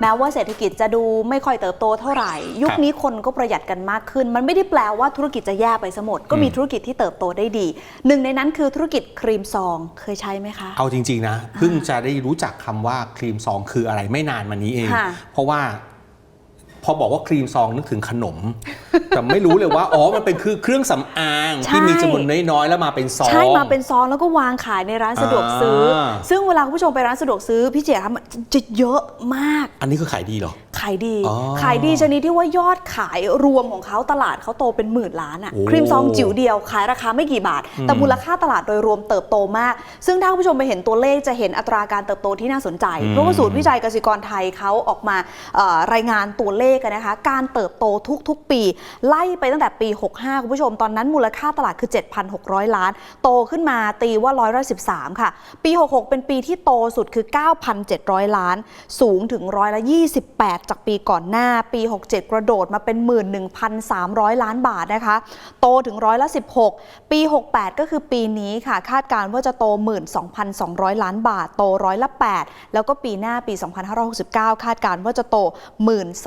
แม้ว่าเศรษฐกิจจะดูไม่ค่อยเติบโตเท่าไหร่ ยุคนี้คนก็ประหยัดกันมากขึ้น มันไม่ได้แปลว่าธุรกิจจะแย่ไปซะหมดก็มีธุรกิจที่เติบโตได้ดี หนึ่งในนั้นคือธุรกิจครีมซองเคยใช้ไหมคะ เอาจริง ๆ นะเพิ่งจะได้รู้จักคำว่าครีมซองคืออะไรไม่นานมานี้เองค่ะเพราะว่าพอบอกว่าครีมซองนึกถึงขนม แต่ไม่รู้เลยว่าอ๋อมันเป็นคือเครื่องสำอางใช่ที่มีจำนวนน้อยๆแล้วมาเป็นซอง ใช่มาเป็นซองแล้วก็วางขายในร้านสะดวกซื้ออาซึ่งเวลาคุณผู้ชมไปร้านสะดวกซื้อพี่เจ๋ครับมันจะเยอะมาก อันนี้คือขายดีเหรอ ขายดี อ๋อขายดีชนิดที่ว่ายอดขายรวมของเขาตลาดเขาโตเป็นหมื่นล้านอะโอ้ครีมซองจิ๋วเดียวขายราคาไม่กี่บาท แต่มูลค่าตลาดโดยรวมเติบโตมาก ซึ่งถ้าคุณผู้ชมไปเห็นตัวเลขจะเห็นอัตราการเติบโตที่น่าสนใจเพราะว่าศูนย์วิจัยเกษตรกรไทยเขาออกมาเอ่อรายงานตัวเลขกันนะคะ การเติบโตทุกๆปีไล่ไปตั้งแต่ปี 65 คุณผู้ชม ตอนนั้นมูลค่าตลาดคือ 7,600 ล้าน โตขึ้นมาตีว่าร้อยละ13 ค่ะ ปี 66 เป็นปีที่โตสุดคือ 9,700 ล้าน สูงถึงร้อยละ28 จากปีก่อนหน้า ปี 67 กระโดดมาเป็น 11,300 ล้านบาทนะคะ โตถึงร้อยละ16 ปี 68 ก็คือปีนี้ค่ะ คาดการณ์ว่าจะโต 12,200 ล้านบาท โตร้อยละ 8 แล้วก็ปีหน้าปี 2569 คาดการณ์ว่าจะโต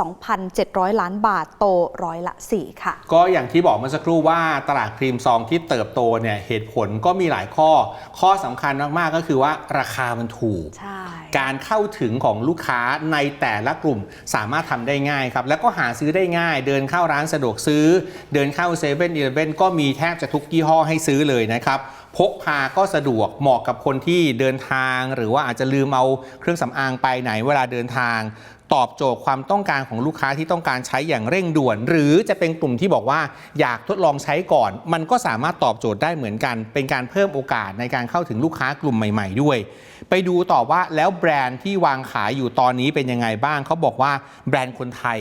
12,700 ล้านบาท โตร้อยละ4 ค่ะ ก็อย่างที่บอกเมื่อสักครู่ว่าตลาดครีมซองที่เติบโตเนี่ยเหตุผลก็มีหลายข้อ ข้อสำคัญมากๆก็คือว่าราคามันถูกใช่การเข้าถึงของลูกค้าในแต่ละกลุ่มสามารถทำได้ง่ายครับ แล้วก็หาซื้อได้ง่าย เดินเข้าร้านสะดวกซื้อ เดินเข้าเซเว่นอีเลฟเว่นก็มีแทบจะทุกยี่ห้อให้ซื้อเลยนะครับพกพาก็สะดวกเหมาะกับคนที่เดินทาง หรือว่าอาจจะลืมเอาเครื่องสำอางไปไหนเวลาเดินทาง ตอบโจทย์ความต้องการของลูกค้าที่ต้องการใช้อย่างเร่งด่วน หรือจะเป็นกลุ่มที่บอกว่าอยากทดลองใช้ก่อน มันก็สามารถตอบโจทย์ได้เหมือนกัน เป็นการเพิ่มโอกาสในการเข้าถึงลูกค้ากลุ่มใหม่ ๆ ด้วย ไปดูต่อว่าแล้วแบรนด์ที่วางขายอยู่ตอนนี้เป็นยังไงบ้างเขาบอกว่าแบรนด์คนไทย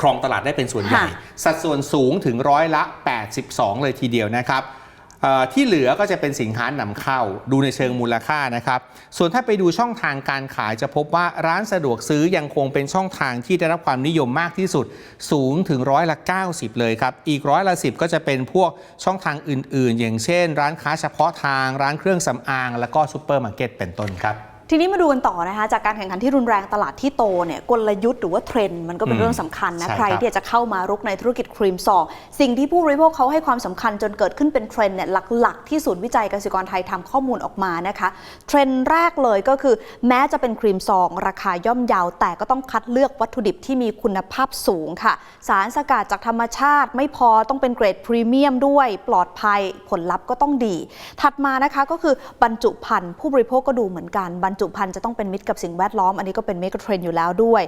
ครองตลาดได้เป็นส่วนใหญ่ค่ะสัดส่วนสูงถึงร้อยละ 82 เลยทีเดียวนะครับเอ่อ ที่เหลือก็จะเป็นสินค้านำเข้าดูในเชิงมูลค่านะครับ ส่วนถ้าไปดูช่องทางการขายจะพบว่าร้านสะดวกซื้อยังคงเป็นช่องทางที่ได้รับความนิยมมากที่สุด สูงถึงร้อยละ 90 เลยครับ อีกร้อยละ 10 ก็จะเป็นพวกช่องทางอื่น ๆ อย่างเช่น ร้านค้าเฉพาะทางร้านเครื่องสำอาง แล้วก็ซูเปอร์มาร์เก็ตเป็นต้นครับ ทีนี้มาดูกันต่อนะคะ จากการแข่งขันที่รุนแรงตลาดที่โตเนี่ยกลยุทธ์หรือว่าเทรนด์มันก็เป็นอืมเรื่องสำคัญนะใช่ใครครับที่จะเข้ามารุกในธุรกิจครีมซองสิ่งที่ผู้บริโภคเขาให้ความสำคัญจนเกิดขึ้นเป็นเทรนด์เนี่ยหลักๆ ที่ศูนย์วิจัยเกษตรกรไทยทำข้อมูลออกมานะคะเทรนด์แรกเลยก็คือ แม้จะเป็นครีมซอง ราคาย่อมเยาแต่ก็ต้องคัดเลือกวัตถุดิบที่มีคุณภาพสูงค่ะ สารสกัดจากธรรมชาติไม่พอต้องเป็นเกรดพรีเมียมด้วยปลอดภัยผลลัพธ์ก็ต้องดี ถัดมานะคะก็คือบรรจุภัณฑ์ผู้บริโภคก็ดูเหมือนกันบรรจุภัณฑ์จะต้องเป็นมิตรกับสิ่งแวดล้อมอันนี้ก็เป็นเมกะเทรนด์อยู่แล้วด้วย